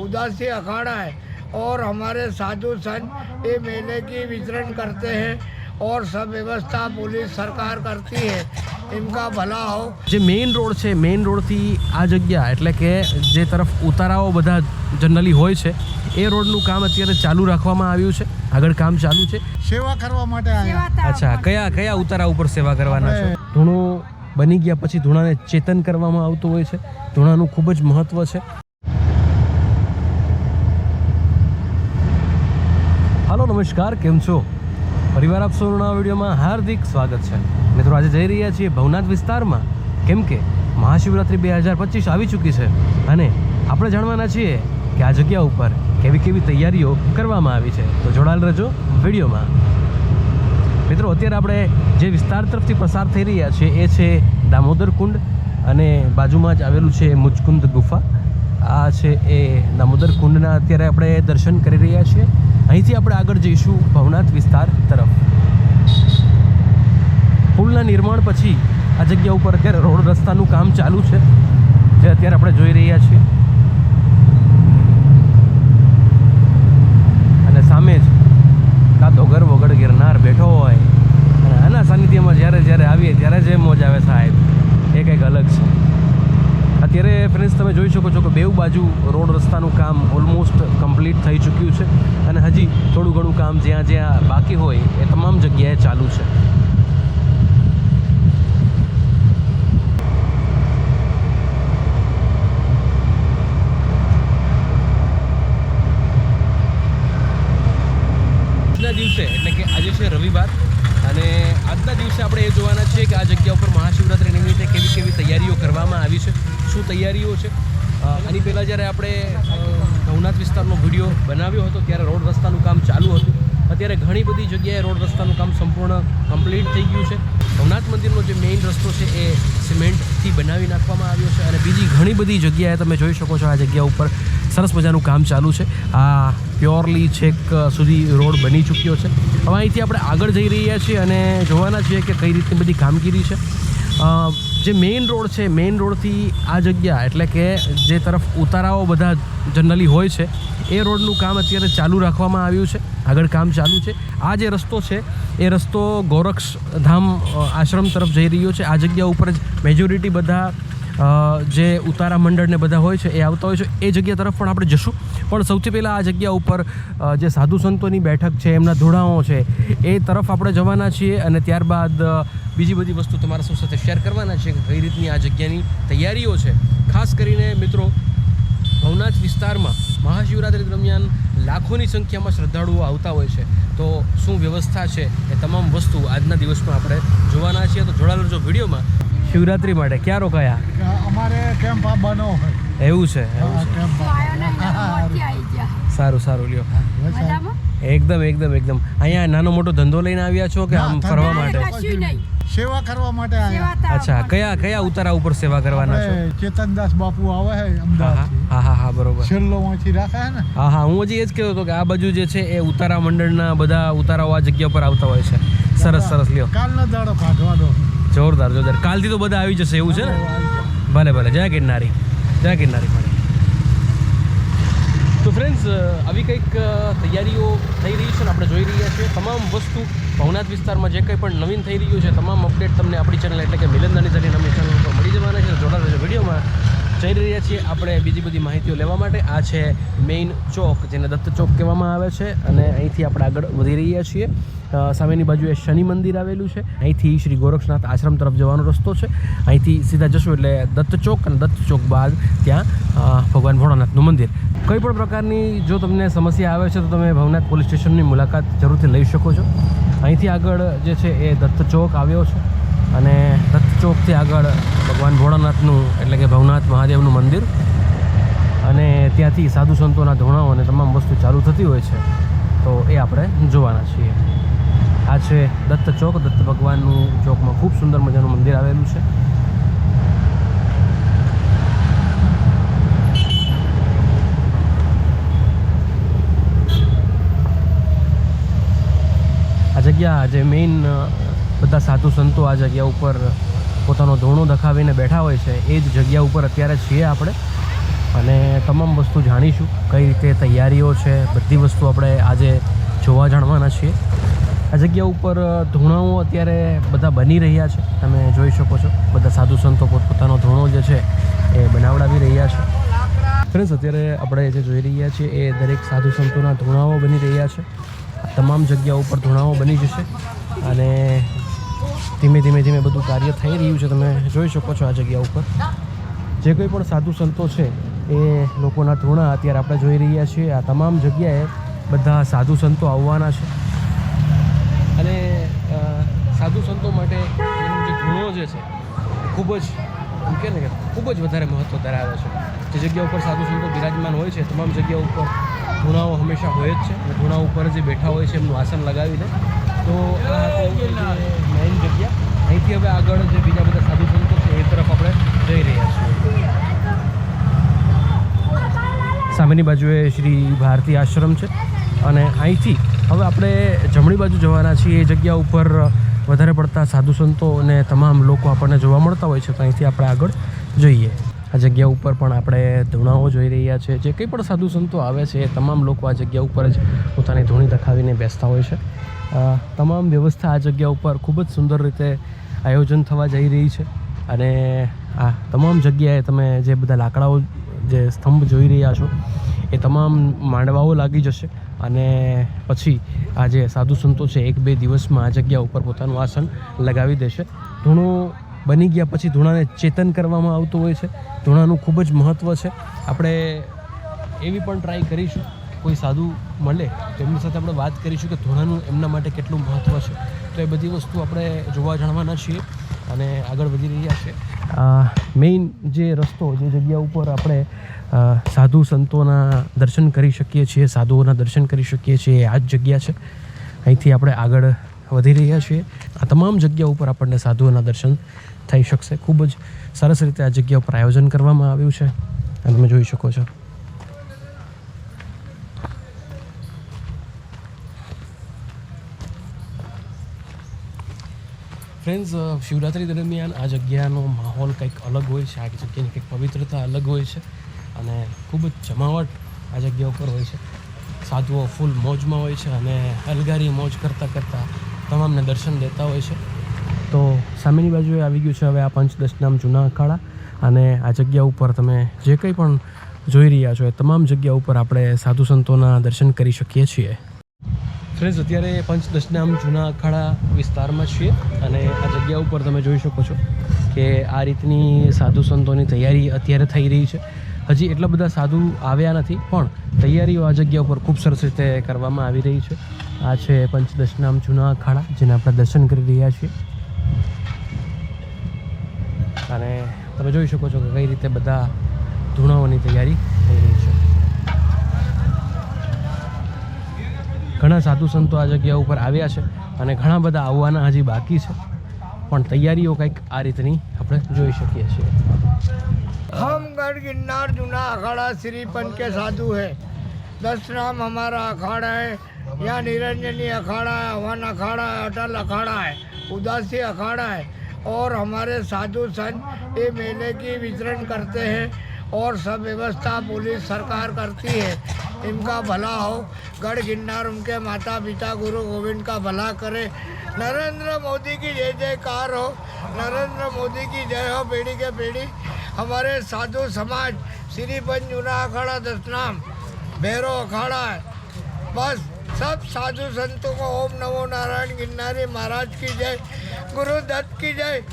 उदासी अखाड़ा है और हमारे साधु संत ये मेले की वितरण करते हैं और सब व्यवस्था पुलिस सरकार करती है इनका भला हो જે મેઇન રોડ છે મેઇન રોડથી આ જગ્યા એટલે કે જે તરફ ઉતારાઓ બધા જનરલી હોય છે એ રોડનું કામ અત્યારે ચાલુ રાખવામાં આવ્યું છે આગળ કામ ચાલુ છે સેવા કરવા માટે આવ્યા અચ્છા કયા કયા ઉતારા ઉપર સેવા કરવાના છો ધૂણો બની ગયા પછી ધૂણાને ચેતન કરવામાં આવતું હોય છે ધૂણાનું ખૂબ જ મહત્વ છે નમસ્કાર, કેમ છો? પરિવાર આપ સૌના વિડીયોમાં હાર્દિક સ્વાગત છે. મિત્રો, આજે જઈ રહ્યા છીએ ભવનાથ વિસ્તારમાં. કેમ કે મહાશિવરાત્રિ બે હજાર પચીસ આવી ચૂકી છે અને આપણે જાણવાના છીએ કે આ જગ્યા ઉપર કેવી કેવી તૈયારીઓ કરવામાં આવી છે. તો જોડાયેલ રહેજો વિડીયોમાં. મિત્રો, અત્યારે આપણે જે વિસ્તાર તરફથી પસાર થઈ રહ્યા છીએ એ છે દામોદર કુંડ અને બાજુમાં જ આવેલું છે મુચકુંદ ગુફા. આ છે એ દામોદર કુંડના અત્યારે આપણે દર્શન કરી રહ્યા છીએ. અહીંથી આપણે આગળ જઈશું ભવનાથ વિસ્તાર તરફ. પુલના નિર્માણ પછી આ જગ્યા ઉપર અત્યારે રોડ રસ્તાનું કામ ચાલુ છે, જે અત્યારે આપણે જોઈ રહ્યા છીએ. અને સામે જ કાં તો ગર વગર ગિરનાર બેઠો હોય, અને આના સાનિધ્યમાં જ્યારે જ્યારે આવીએ ત્યારે જે મોજ આવે સાહેબ. એ કંઈક અલગ છે. અત્યારે ફ્રેન્ડ્સ તમે જોઈ શકો છો કે બેઉ બાજુ રોડ રસ્તાનું કામ ઓલમોસ્ટ કમ્પ્લીટ થઈ ચૂક્યું છે અને હજી થોડું ઘણું કામ જ્યાં જ્યાં બાકી હોય એ તમામ જગ્યાએ ચાલુ છે. દિવસે, એટલે કે આજે છે રવિવાર અને આજના દિવસે આપણે એ જોવાના છીએ કે આ જગ્યા ઉપર મહાશિવરાત્રિ નિમિત્તે કેવી કેવી તૈયારીઓ કરવામાં આવી છે, શું તૈયારીઓ છે. આની પહેલાં જ્યારે આપણે નવનાથ વિસ્તારનો વીડિયો બનાવ્યો હતો, ત્યારે રોડ રસ્તાનું કામ ચાલુ હતું. અત્યારે ઘણી બધી જગ્યાએ રોડ રસ્તાનું કામ સંપૂર્ણ કમ્પ્લીટ થઈ ગયું છે. ભવનાથ મંદિરનો જે મેઇન રસ્તો છે એ સિમેન્ટથી બનાવી નાખવામાં આવ્યો છે અને બીજી ઘણી બધી જગ્યાએ તમે જોઈ શકો છો આ જગ્યા ઉપર સરસ મજાનું કામ ચાલુ છે. આ પ્યોરલી છેક સુધી રોડ બની ચૂક્યો છે. હવે અહીંથી આપણે આગળ જઈ રહ્યા છીએ અને જોવાના છીએ કે કઈ રીતની બધી કામગીરી છે. જે મેઇન રોડ છે, મેઇન રોડથી આ જગ્યા એટલે કે જે તરફ ઉતારાઓ બધા જનરલી હોય છે, એ રોડનું કામ અત્યારે ચાલુ રાખવામાં આવ્યું છે. આગળ કામ ચાલુ છે. આ જે રસ્તો છે, એ રસ્તો ગોરક્ષ ધામ આશ્રમ તરફ જઈ રહ્યો છે. આ જગ્યા ઉપર જ મેજોરિટી બધા જે ઉતારા મંડળને બધા હોય છે, એ આવતા હોય છે. એ જગ્યા તરફ પણ આપણે જશું. પણ સૌથી પહેલાં આ જગ્યા ઉપર જે સાધુ સંતોની બેઠક છે, એમના ધોળાઓ છે, એ તરફ આપણે જવાના છીએ અને ત્યારબાદ બીજી બધી વસ્તુ તમારા સૌ સાથે શેર કરવાના છે કે કઈ રીતની આ જગ્યાની તૈયારીઓ છે. ખાસ કરીને મિત્રો, ભવનાથ વિસ્તારમાં મહાશિવરાત્રિ દરમિયાન લાખોની સંખ્યામાં શ્રદ્ધાળુઓ આવતા હોય છે. તો શું વ્યવસ્થા છે એ તમામ વસ્તુ આજના દિવસમાં આપણે જોવાના છીએ. તો જોડાયેલો જો વિડીયોમાં. શિવરાત્રિ માટે. ક્યાં રોકાયા? અમારે કેમ્પ આ બનો એવું છે સારું સારું લ્યો. એકદમ એકદમ એકદમ. અહીંયા નાનો મોટો ધંધો લઈને આવ્યા છો કે આમ ફરવા માટે? સેવા કરવા માટે આવ્યા. અચ્છા કયા કયા ઉતારા ઉપર સેવા કરવાના છો? ચેતનદાસ બાપુ આવે છે હા હા હા હા બરોબર. છેલ્લો વાંચી રાખે છે ને? હા હા હું હજી એ જ કહેતો હતો કે આ બાજુ જે છે એ ઉતારા મંડળના બધા ઉતારાઓ આ જગ્યા પર આવતા હોય છે. સરસ સરસ લ્યો. કાલનો દાડો કાઢવાનો જોરદાર જોરદાર. કાલથી તો બધા આવી જશે, એવું છે ને? ભલે ભલે. જય ગિરનારી. જય ગિરનારી મળે તો ફ્રેન્ડ્સ આવી કંઈક તૈયારીઓ થઈ રહી છે ને આપણે જોઈ રહ્યા છીએ. તમામ વસ્તુ ભવનાથ વિસ્તારમાં જે કંઈ પણ નવીન થઈ રહ્યું છે, તમામ અપડેટ તમને આપણી ચેનલ એટલે કે મિલનદાની ચલી નામની ચેનલ પર મળી જવાના છે. જોડાતા છે વિડીયોમાં. જઈ રહ્યા છીએ આપણે બીજી બધી માહિતીઓ લેવા માટે. આ છે મેઇન ચોક, જેને દત્ત ચોક કહેવામાં આવે છે. અને અહીંથી આપણે આગળ વધી રહ્યા છીએ. સામેની બાજુએ શનિ મંદિર આવેલું છે. અહીંથી શ્રી ગોરક્ષનાથ આશ્રમ તરફ જવાનો રસ્તો છે. અહીંથી સીધા જશું એટલે દત્ત ચોક અને દત્ત ચોક બાદ ત્યાં ભગવાન ભોળાનાથનું મંદિર. કોઈ પણ પ્રકારની જો તમને સમસ્યા આવે છે, તો તમે ભવનાથ પોલીસ સ્ટેશનની મુલાકાત જરૂરથી લઈ શકો છો. અહીંથી આગળ જે છે એ દત્ત ચોક આવ્યો છે. અને રથચોકથી આગળ ભગવાન ભોળાનાથનું, એટલે કે ભવનાથ મહાદેવનું મંદિર. અને ત્યાંથી સાધુ સંતોના ધોણાઓ અને તમામ વસ્તુ ચાલુ થતી હોય છે. તો એ આપણે જોવાના છીએ. આ છે દત્ત ચોક દત્ત ભગવાનનું ચોકમાં ખૂબ સુંદર મજાનું મંદિર આવેલું છે. આ જગ્યા જે મેઇન બધા સાધુ સંતો આ જગ્યા ઉપર પોતાનો ધોણો દખાવીને બેઠા હોય છે, એ જ જગ્યા ઉપર અત્યારે છીએ આપણે. અને તમામ વસ્તુ જાણીશું, કઈ રીતે તૈયારીઓ છે, બધી વસ્તુ આપણે આજે જોવા જાણવાના છીએ. આ જગ્યા ઉપર ધૂણાઓ અત્યારે બધા બની રહ્યા છે, તમે જોઈ શકો છો. બધા સાધુ સંતો પોતપોતાનો ધૂણો જે છે, એ બનાવડાવી રહ્યા છે. ફ્રેન્ડ્સ, અત્યારે આપણે જે જોઈ રહ્યા છીએ, એ દરેક સાધુ સંતોના ધૂણાઓ બની રહ્યા છે. તમામ જગ્યા ઉપર ધૂણાઓ બની જશે. અને ધીમે ધીમે ધીમે બધું કાર્ય થઈ રહ્યું છે. તમે જોઈ શકો છો આ જગ્યા ઉપર. જે કોઈ પણ સાધુ સંતો છે, એ લોકોના ધૂણા અત્યારે આપણે જોઈ રહ્યા છીએ. આ તમામ જગ્યાએ બધા સાધુ સંતો આવવાના છે. અને સાધુ સંતો માટે જે ધૂણો જે છે ખૂબ જ કે ને કે ખૂબ જ વધારે મહત્ત્વ ધરાવે છે. જે જગ્યા ઉપર સાધુ સંતો બિરાજમાન હોય છે તમામ જગ્યા ઉપર ધૂણાઓ હંમેશા હોય જ છે. અને ધૂણા ઉપર જે બેઠા હોય છે, એમનું આસન લગાવીને તો આ મેઇન જગ્યા, અહીંથી હવે આગળ જે બીજા બધા સાધુ સંતો છે, એ તરફ આપણે જઈ રહ્યા છીએ. સામેની બાજુએ શ્રી ભારતી આશ્રમ છે અને અહીંથી હવે આપણે જમણી બાજુ જવાના છીએ. એ જગ્યા ઉપર વધારે પડતા સાધુ સંતો અને તમામ લોકો આપણને જોવા મળતા હોય છે, તો અહીંથી આપણે આગળ જઈએ. આ જગ્યા ઉપર પણ આપણે ધૂણાઓ જોઈ રહ્યા છે. જે કંઈ પણ સાધુ સંતો આવે છે, એ તમામ લોકો આ જગ્યા ઉપર જ પોતાની ધૂણી દખાવીને બેસતા હોય છે. તમામ વ્યવસ્થા આ જગ્યા ઉપર ખૂબ જ સુંદર રીતે આયોજન થવા જઈ રહી છે. અને આ તમામ જગ્યાએ તમે જે બધા લાકડાઓ, જે સ્તંભ જોઈ રહ્યા છો, એ તમામ માંડવાઓ લાગી જશે. અને પછી આ જે સાધુ સંતો છે, એક બે દિવસમાં આ જગ્યા ઉપર પોતાનું આસન લગાવી દેશે. ધૂણું બની ગયા પછી ધૂણાને ચેતન કરવામાં આવતું હોય છે. ધૂણાનું ખૂબ જ મહત્ત્વ છે. આપણે એવી પણ ટ્રાય કરીશું. કોઈ સાધુ મળે તો એમની સાથે આપણે વાત કરીશું કે ધોળાનું એમના માટે કેટલું મહત્ત્વ છે. તો એ બધી વસ્તુ આપણે જોવા જાણવાના છીએ અને આગળ વધી રહ્યા છે. મેઇન જે રસ્તો, જે જગ્યા ઉપર આપણે સાધુ સંતોના દર્શન કરી શકીએ છીએ, સાધુઓના દર્શન કરી શકીએ છીએ આ જ જગ્યા છે. અહીંથી આપણે આગળ વધી રહ્યા છીએ. આ તમામ જગ્યા ઉપર આપણને સાધુઓના દર્શન થઈ શકશે. ખૂબ જ સરસ રીતે આ જગ્યા ઉપર આયોજન કરવામાં આવ્યું છે. તમે જોઈ શકો છો. ફ્રેન્ડ્સ શિવરાત્રી દરમિયાન આ જગ્યાનો માહોલ કંઈક અલગ હોય છે, આ જગ્યાની કંઈક પવિત્રતા અલગ હોય છે અને ખૂબ જ જમાવટ આ જગ્યા ઉપર હોય છે. સાધુઓ ફૂલ મોજમાં હોય છે અને અલગારી મોજ કરતાં કરતાં તમામને દર્શન દેતા હોય છે. તો સામેની બાજુએ આવી ગયું છે હવે આ પંચદશનામ જૂના અખાડા અને આ જગ્યા ઉપર તમે જે કંઈ પણ જોઈ રહ્યા છો એ તમામ જગ્યા ઉપર આપણે સાધુ સંતોના દર્શન કરી શકીએ છીએ. ફ્રેન્ડ્સ, અત્યારે પંચદશનામ જૂના અખાડા વિસ્તારમાં છીએ અને આ જગ્યા ઉપર તમે જોઈ શકો છો કે આ રીતની સાધુ સંતોની તૈયારી અત્યારે થઈ રહી છે. હજી એટલા બધા સાધુ આવ્યા નથી, પણ તૈયારીઓ આ જગ્યા ઉપર ખૂબ સરસ રીતે કરવામાં આવી રહી છે. આ છે પંચદશનામ જૂના અખાડા જેને આપણે દર્શન કરી રહ્યા છીએ. અને તમે જોઈ શકો છો કે કઈ રીતે બધા ધૂણાઓની તૈયારી થઈ રહી છે. ઘણા સાધુ સંતો આ જગ્યા ઉપર આવ્યા છે અને ઘણા બધા આવવાના હજી બાકી છે પણ તૈયારીઓ કંઈક આ રીતની આપણે જોઈ શકીએ છીએ हम गढ़ गिरनार जूना अखाड़ा श्री पंच के साधु है दस नाम हमारा अखाड़ा है यहाँ निरंजनी अखाड़ा है हवन अखाड़ा है अटल अखाड़ा है उदासी अखाड़ा है और हमारे साधु संत ये मेले की वितरण करते हैं और सब व्यवस्था पुलिस सरकार करती है इनका भला हो गढ़ गिरनार उनके माता पिता गुरु गोविंद का भला करे नरेंद्र मोदी की जय जयकार हो नरेंद्र मोदी की जय हो पीढ़ी के पीढ़ी हमारे साधु समाज श्री पंजुना अखाड़ा दसनाम भैरव अखाड़ा है बस सब साधु संतों को ओम नमो नारायण गिरनारी महाराज की जय गुरु दत्त की जय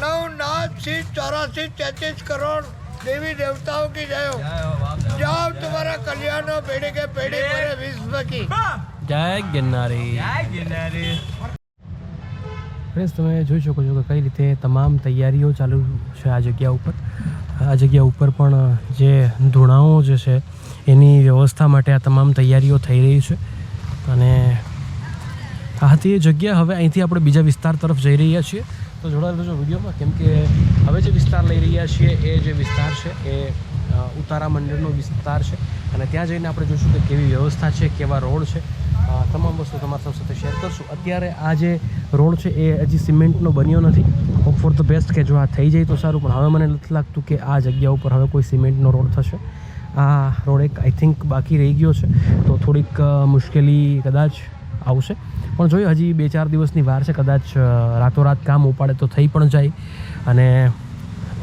नौ नाथ सी चौरासी तैतीस करोड़ देवी देवताओं की जय हो જાઓ તમારા કલ્યાણનો પેઢી કે પેઢી મારે વિશ્વ જય ગિરનારી. જય ગિરનારી. ફ્રેન્ડ્સ તમે જોઈ શકો છો કે કઈ રીતે તમામ તૈયારીઓ ચાલુ છે આ જગ્યા ઉપર. આ જગ્યા ઉપર પણ જે ધૂણાઓ જે છે એની વ્યવસ્થા માટે આ તમામ તૈયારીઓ થઈ રહી છે. અને આ એ જગ્યા. હવે અહીંથી આપણે બીજા વિસ્તાર તરફ જઈ રહ્યા છીએ. તો જોડાયેલો છો વિડીયોમાં. કેમ કે હવે જે વિસ્તાર લઈ રહ્યા છીએ એ જે વિસ્તાર છે એ ઉતારા મંડળનો વિસ્તાર છે. અને ત્યાં જઈને આપણે જોઈશું કે કેવી વ્યવસ્થા છે, કેવા રોડ છે. તમામ વસ્તુ તમારી સૌ સાથે શેર કરશું. અત્યારે આ જે રોડ છે એ હજી સિમેન્ટનો બન્યો નથી. હોપ ફોર ધ બેસ્ટ કે જો આ થઈ જાય તો સારું, પણ હવે મને નથી લાગતું કે આ જગ્યા ઉપર હવે કોઈ સિમેન્ટનો રોડ થશે. આ રોડ એક આઈ થિંક બાકી રહી ગયો છે. તો થોડીક મુશ્કેલી કદાચ આવશે. પણ જોઈએ હજી બે ચાર દિવસની વાર છે. કદાચ રાતોરાત કામ ઉપાડે તો થઈ પણ જાય. અને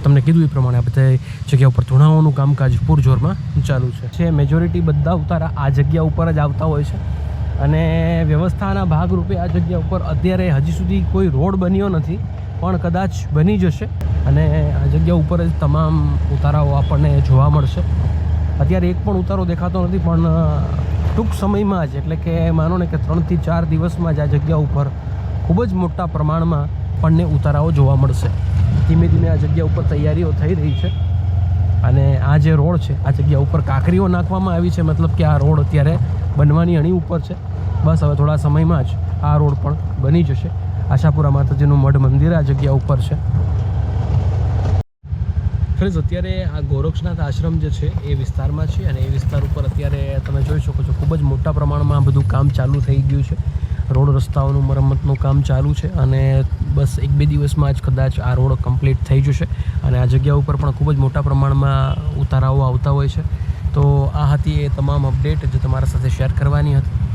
તમને કીધું એ પ્રમાણે આ બધા જગ્યા ઉપર ધૂણાઓનું કામકાજ પૂરજોરમાં ચાલુ છે. છે મેજોરિટી બધા ઉતારા આ જગ્યા ઉપર જ આવતા હોય છે અને વ્યવસ્થાના ભાગરૂપે આ જગ્યા ઉપર અત્યારે હજી સુધી કોઈ રોડ બન્યો નથી, પણ કદાચ બની જશે અને આ જગ્યા ઉપર જ તમામ ઉતારાઓ આપણને જોવા મળશે. અત્યારે એક પણ ઉતારો દેખાતો નથી, પણ ટૂંક સમયમાં જ, એટલે કે માનો ને કે ત્રણથી ચાર દિવસમાં જ આ જગ્યા ઉપર ખૂબ જ મોટા પ્રમાણમાં આપણને ઉતારાઓ જોવા મળશે. ધીમે ધીમે આ જગ્યા ઉપર તૈયારીઓ થઈ રહી છે. અને આ જે રોડ છે, આ જગ્યા ઉપર કાંકરીઓ નાખવામાં આવી છે, મતલબ કે આ રોડ અત્યારે બનવાની અણી ઉપર છે. બસ હવે થોડા સમયમાં જ આ રોડ પણ બની જશે. આશાપુરા માતાજીનું મઢ મંદિર આ જગ્યા ઉપર છે. ફ્રેન્ડ્સ, અત્યારે આ ગોરક્ષનાથ આશ્રમ જે છે, એ વિસ્તારમાં છે અને એ વિસ્તાર ઉપર અત્યારે તમે જોઈ શકો છો, ખૂબ જ મોટા પ્રમાણમાં આ બધું કામ ચાલુ થઈ ગયું છે. રોડ રસ્તાઓનું મરમ્મતનું કામ ચાલુ છે અને બસ એક બે દિવસમાં જ કદાચ આ રોડ કમ્પ્લીટ થઈ જશે અને આ જગ્યા ઉપર પણ ખૂબ જ મોટા પ્રમાણમાં ઉતારાઓ આવતા હોય છે. તો આ હતી એ તમામ અપડેટ જે તમારા સાથે શેર કરવાની હતી.